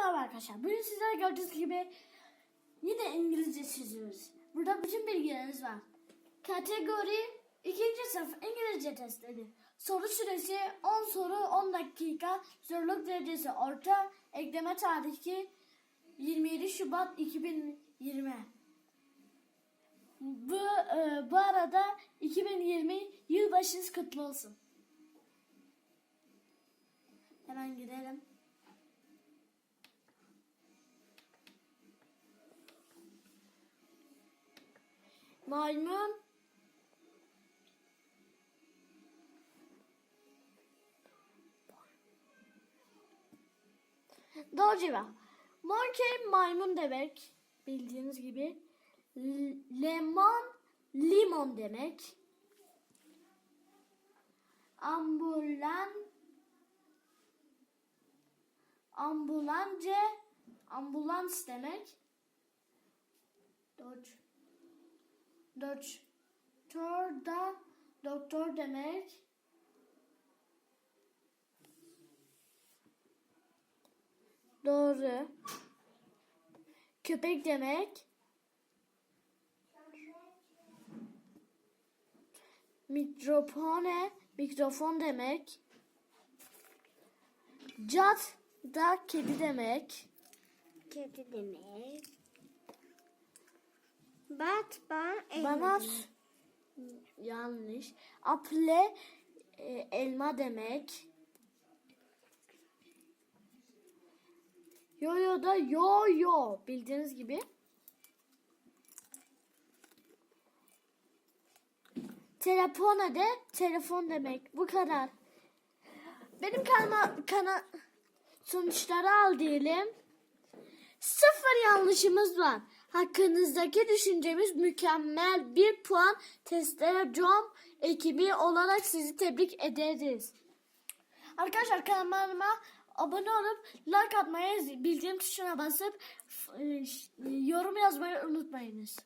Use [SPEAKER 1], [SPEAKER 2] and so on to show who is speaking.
[SPEAKER 1] merhaba arkadaşlar. Bugün sizler gördüğünüz gibi yine İngilizce çiziyoruz. Burada bütün bilgileriniz var. Kategori ikinci sınıf İngilizce testleri. Soru süresi 10 soru 10 dakika. Zorluk derecesi orta. Ekleme tarihi 27 Şubat 2020. Bu, e, bu arada 2020 yılbaşınız kutlu olsun. Hemen girelim. Maymun Doğru cevap. Monkey maymun demek. Bildiğiniz gibi. L- Lemon limon demek. Ambulan ambulance ambulans demek. Dodge Doktor da doktor demek. Doğru. Köpek demek. Mikrofone, mikrofon demek. Cat da kedi demek.
[SPEAKER 2] Kedi demek. Bat ban
[SPEAKER 1] Bana yanlış. Aple e, elma demek. Yo yo da yo yo bildiğiniz gibi. Telefona de telefon demek. Bu kadar. Benim kanalıma kana sonuçları al diyelim. Sıfır yanlışımız var. Hakkınızdaki düşüncemiz mükemmel. Bir puan testlere com ekibi olarak sizi tebrik ederiz. Arkadaşlar kanalıma abone olup like atmayı, bildirim tuşuna basıp e, ş- yorum yazmayı unutmayınız.